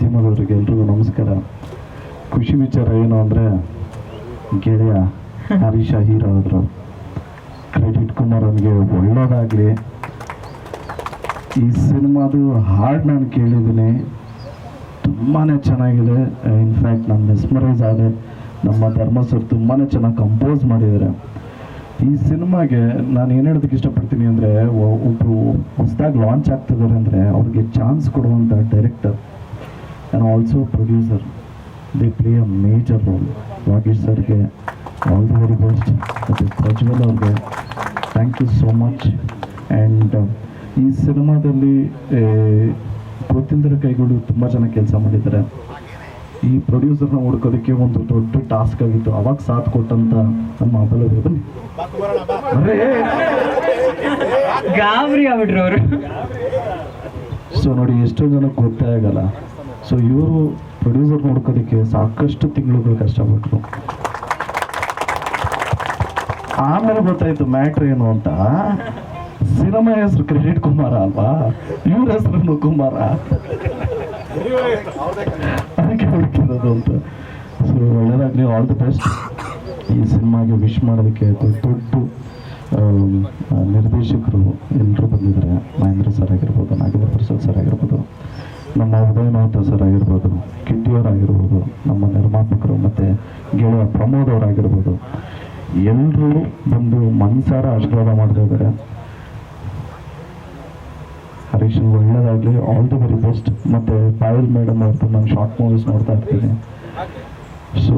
ಮಾಧ್ಯಮದವರಿಗೆ ಎಲ್ರಿಗೂ ನಮಸ್ಕಾರ. ಖುಷಿ ವಿಚಾರ ಏನು ಅಂದರೆ ಗೆಳೆಯ ಹರೀಶ ಹೀರೋ ಅವರು ಕ್ರೆಡಿಟ್ ಕುಮಾರ್ ಅವನಿಗೆ ಒಳ್ಳೇದಾಗಲಿ. ಈ ಸಿನಿಮಾದು ಹಾಡು ನಾನು ಕೇಳಿದ್ದೀನಿ. ತುಂಬಾ ಚೆನ್ನಾಗಿದೆ. ಇನ್ಫ್ಯಾಕ್ಟ್ ನಾನು ಮೆಸ್ಮರೈಸ್ ಆದೆ. ನಮ್ಮ ಧರ್ಮ ಸರ್ ತುಂಬಾ ಚೆನ್ನಾಗಿ ಕಂಪೋಸ್ ಮಾಡಿದ್ದಾರೆ. ಈ ಸಿನಿಮಾಗೆ ನಾನು ಏನು ಹೇಳೋದಕ್ಕೆ ಇಷ್ಟಪಡ್ತೀನಿ ಅಂದರೆ ಒಬ್ಬರು ಹೊಸದಾಗಿ ಲಾಂಚ್ ಆಗ್ತಿದ್ದಾರೆ ಅಂದರೆ ಅವ್ರಿಗೆ ಚಾನ್ಸ್ ಕೊಡುವಂಥ director and also producer they play a major role Vageesh ಸರ್ಗೆ ಆಲ್ ದಿ ವೆರಿ ಬೆಸ್ಟ್ ಮತ್ತು ಪ್ರಜ್ವಲ್ ಅವ್ರಿಗೆ thank you so much and ಈ ಸಿನಿಮಾದಲ್ಲಿ ಗೊತ್ತಿಲ್ಲದ ಕೈಗಳು ತುಂಬ ಜನ ಕೆಲಸ ಮಾಡಿದ್ದಾರೆ. ಈ ಪ್ರೊಡ್ಯೂಸರ್ನ ಹುಡ್ಕೋದಕ್ಕೆ ಒಂದು ದೊಡ್ಡ ಟಾಸ್ಕ್ ಆಗಿತ್ತು. ಅವಾಗ ಸಾಥ್ ಕೊಟ್ಟಂತ ನಮ್ಮ ಅಬಲವರು ಬನ್ನಿ. ಗಾಬರಿ ಆಗ್ಬಿಟ್ರು ಅವರು. ಸೊ ನೋಡಿ ಎಷ್ಟೋ ಜನಕ್ಕೆ ಗೊತ್ತೇ ಆಗಲ್ಲ. ಸೊ ಇವರು ಪ್ರೊಡ್ಯೂಸರ್ ನೋಡ್ಕೋದಕ್ಕೆ ಸಾಕಷ್ಟು ತಿಂಗಳುಗಳು ಕಷ್ಟಪಟ್ಟರು ಆಮೇಲೆ ಗೊತ್ತಾಯ್ತು ಮ್ಯಾಟ್ರ್ ಏನು ಅಂತ? ಸಿನಿಮಾ ಹೆಸರು ಕ್ರೆಡಿಟ್ ಕುಮಾರ ಅಲ್ವಾ? ಇವ್ರ ಹೆಸರು ಕುಮಾರ. ಅದಕ್ಕೆ ಹುಡುಕಿರೋದು ಅಂತ. ಸೊ ಒಳ್ಳೇದಾಗಲಿ ಆಲ್ ದಿ ಬೆಸ್ಟ್ ಈ ಸಿನಿಮಾಗೆ ವಿಶ್ ಮಾಡೋದಕ್ಕೆ ದೊಡ್ಡ ನಿರ್ದೇಶಕರು ಎಲ್ಲರೂ ಬಂದಿದ್ದಾರೆ. ಮಹೇಂದ್ರ ಸರ್ ಆಗಿರ್ಬೋದು ನಮ್ಮ ಉದಯನಾಥ ಸರ್ ಆಗಿರ್ಬೋದು ಕಿಟ್ಟಿಯವರಾಗಿರ್ಬೋದು, ನಮ್ಮ ನಿರ್ಮಾಪಕರು ಮತ್ತು ಗೆಳೆಯ ಪ್ರಮೋದ್ ಅವರಾಗಿರ್ಬೋದು ಎಲ್ಲರೂ ಬಂದು ಮನ್ಸಾರ ಆಶೀರ್ವಾದ ಮಾಡ್ತಾ ಇದ್ದಾರೆ. ಹರೀಶ್ ಒಳ್ಳೇದಾಗಲಿ ಆಲ್ ದಿ ವೆರಿ ಬೆಸ್ಟ್ ಮತ್ತು ಪಾಯಲ್ ಮೇಡಮ್ ಅವ್ರದ್ದು ನಾನು ಶಾರ್ಟ್ ಮೂವೀಸ್ ನೋಡ್ತಾ ಇರ್ತೀನಿ. ಸೊ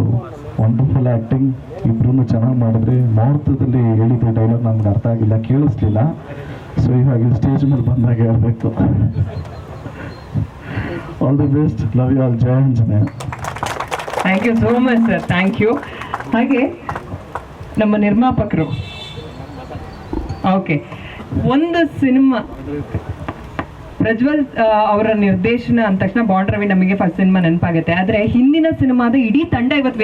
ವಂಡರ್ಫುಲ್ ಆ್ಯಕ್ಟಿಂಗ್ ಇಬ್ಬರೂ ಚೆನ್ನಾಗಿ ಮಾಡಿದ್ರಿ ಮುಹೂರ್ತದಲ್ಲಿ ಹೇಳಿದ ಡೈಲಾಗ್ ನಮ್ಗೆ ಅರ್ಥ ಆಗಿಲ್ಲ, ಕೇಳಿಸ್ಲಿಲ್ಲ. ಸೊ ಹೀಗಾಗಿ ಸ್ಟೇಜ್ ಮೇಲೆ ಬಂದಾಗ ಹೇಳಬೇಕು all the best love you all Jaya Anjaneya thank you so much sir thank you ಹಾಗೆ ನಮ್ಮ ನಿರ್ಮಾಪಕರು. ಓಕೆ ಒಂದು ಸಿನಿಮಾ. ಪ್ರಜ್ವಲ್ ಅವರ ನಿರ್ದೇಶನ ಅಂದ ತಕ್ಷಣ ಬಾಂಡ್ ರವಿ ನಮಗೆ ಫಸ್ಟ್ ಸಿನಿಮಾ ನೆನಪಾಗುತ್ತೆ. ಆದರೆ ಹಿಂದಿನ ಸಿನಿಮಾದ ಇಡೀ ತಂಡ ಇವತ್ತು